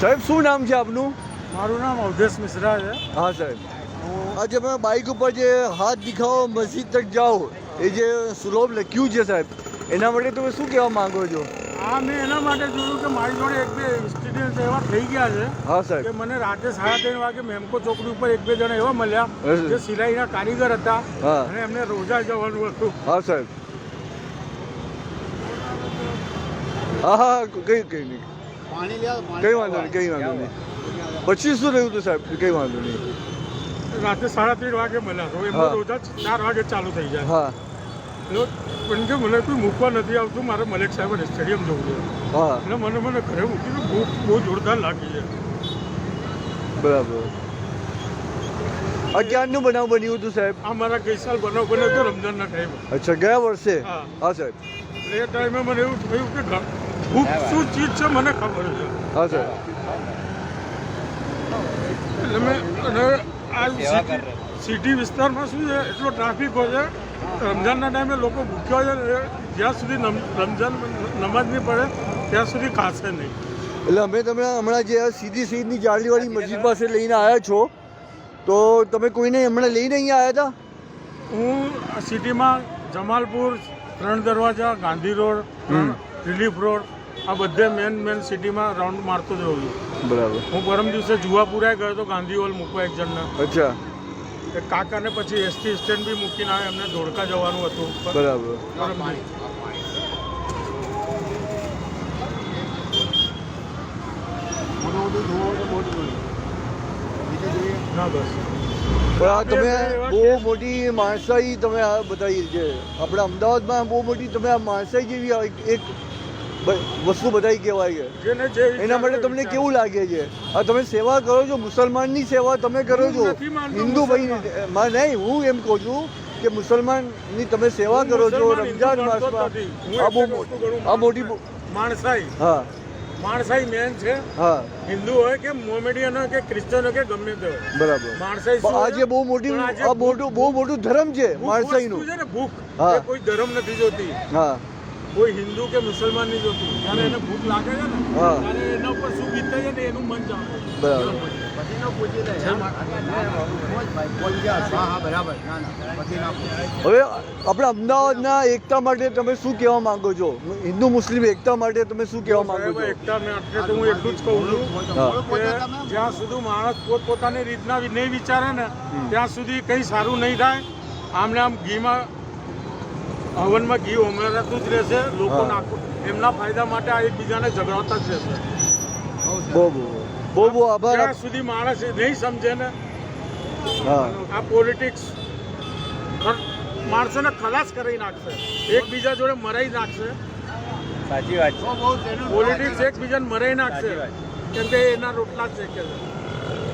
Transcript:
સાહેબ શું નામ છે આપનું? મારું નામ અવધેશ મિશ્રા છે. હા સાહેબ. આજે તમે બાઇક ઉપર જે હાથ દિખાવો મસ્જિદ તક જાઓ એ જે સુલોભ લખ્યું છે સાહેબ એના માટે તમે શું કહેવા માંગો છો? આ મેં એના માટે જોયું કે મારી જોડે એક બે ઇન્સિડન્ટ એવા થઈ ગયા છે હા કે સાહેબ મને રાતે સાડા ત્રણ વાગે મેમકો ચોકડી ઉપર એક બે જણા એવા મળ્યા જે સિલાઈના કારીગર હતા હા. અને એમને રોજા જવાનું હતું. હા સાહેબ. હા હા કઈ કઈ નહીં. કઈ વાંધો નહીં કઈ વાંધો નહીં. પછી શું રહ્યું હતું સાહેબ? કઈ વાંધો નહીં. રાતે સાડા ત્રણ વાગે મળ્યા. એમનો રોજા ચાર વાગે ચાલુ થઈ જાય. હા. પણ કે મને કોઈ મૂકવા નથી આવતું મારે મલેક સાહેબ સ્ટેડિયમ જવું છે. હા. એટલે મને મને ઘરે મૂકી બહુ બહુ જોરદાર લાગી છે. બરાબર. આ ક્યારનું બનાવ બન્યું હતું સાહેબ? આ મારા ગઈ સાલ બનાવ બન્યો હતો રમજાનના ટાઈમે અચ્છા ગયા વર્ષે? હા. હા સાહેબ. એટલે એ ટાઈમે મને એવું થયું કે ભૂખ શું ચીજ છે મને ખબર છે. હા સાહેબ એટલે મેં આ સિટી વિસ્તારમાં શું છે એટલો ટ્રાફિક હોય છે રમઝાનના ટાઈમે લોકો ભૂખ્યા હોય છે જ્યાં સુધી રમઝાન નમાજ નહીં પડે ત્યાં સુધી ખાશે નહીં. એટલે અમે તમે હમણાં જે સીધી સીધની જાળીવાળી મસ્જિદ પાસે લઈને આવ્યા છો તો તમે કોઈને હમણાં લઈને અહીંયા આવ્યા હતા? હું સિટીમાં જમાલપુર ત્રણ દરવાજા ગાંધી રોડ. રિલીફ રોડ આ બધે મેન મેન સિટીમાં રાઉન્ડ મારતો જ હોઉં છું. બરાબર. હું પરમ દિવસે જુવાપુરા ગયો હતો ગાંધી હોલ મૂકવા એક જણને. અચ્છા. એ કાકાને પછી એસટી સ્ટેન્ડ બી મૂકીને આવે એમને ધોળકા જવાનું હતું. બરાબર. ના બસ. પણ આ તમે બહુ મોટી માણસાઈ તમે આ બતાવી છે. આપણે અમદાવાદમાં બહુ મોટી તમે આ માણસાઈ જેવી એક- વસ્તુ બધાય કહેવાય છે. એના માટે તમને કેવું લાગે છે? આ તમે સેવા કરો છો મુસલમાનની સેવા તમે કરો છો. હિન્દુ ભાઈ માં નહીં હું એમ કહું છું કે મુસલમાનની તમે સેવા કરો છો રમજાન માસમાં આ મોટી માણસાઈ. હા. માણસાઈ મેન છે. હા. હિન્દુ હોય કે મોમેડિયન હોય કે ક્રિશ્ચન હોય કે ગમે તે હોય. બરાબર. માણસાઈ આજે બહુ મોટી આ મોટું બહુ મોટું ધર્મ છે માણસાઈ માણસાઈનું. છે ને? ભૂખ. કોઈ ધર્મ નથી જોતી. હા. કોઈ હિન્દુ કે મુસલમાન નહીં જોતું. જ્યારે એને ભૂખ લાગે છે ને. ત્યારે એના ઉપર શું વીતે છે ને એનું મન જાણે. બરાબર. હવે આપણે અમદાવાદના એકતા માટે તમે શું કહેવા માંગો છો? હિન્દુ મુસ્લિમ એકતા માટે તમે શું કહેવા માંગો છો? એકતા માટે તો હું એટલું જ કહું છું કે જ્યાં સુધી માણસ પોતપોતાની રીતના નહીં વિચારે ને ત્યાં સુધી કંઈ સારું નહીં થાય. આમને આમ ઘીમાં હવનમાં ઘી ઉમેરાતું જ રહેશે લોકો. એમના ફાયદા માટે આ એકબીજાને ઝઘડાવતા જ રહેશે. બહુ બહુ બહુ. બહુ આભાર. જ્યાં સુધી માણસ એ નહીં સમજે ને આ પોલિટિક્સ માણસોને ખલાસ કરી નાખશે. એકબીજા જોડે મરાઈ નાખશે. સાચી વાત છે. પોલિટિક્સ એકબીજાને મરાઈ નાખશે. કેમ કે એના રોટલા જ છે છે.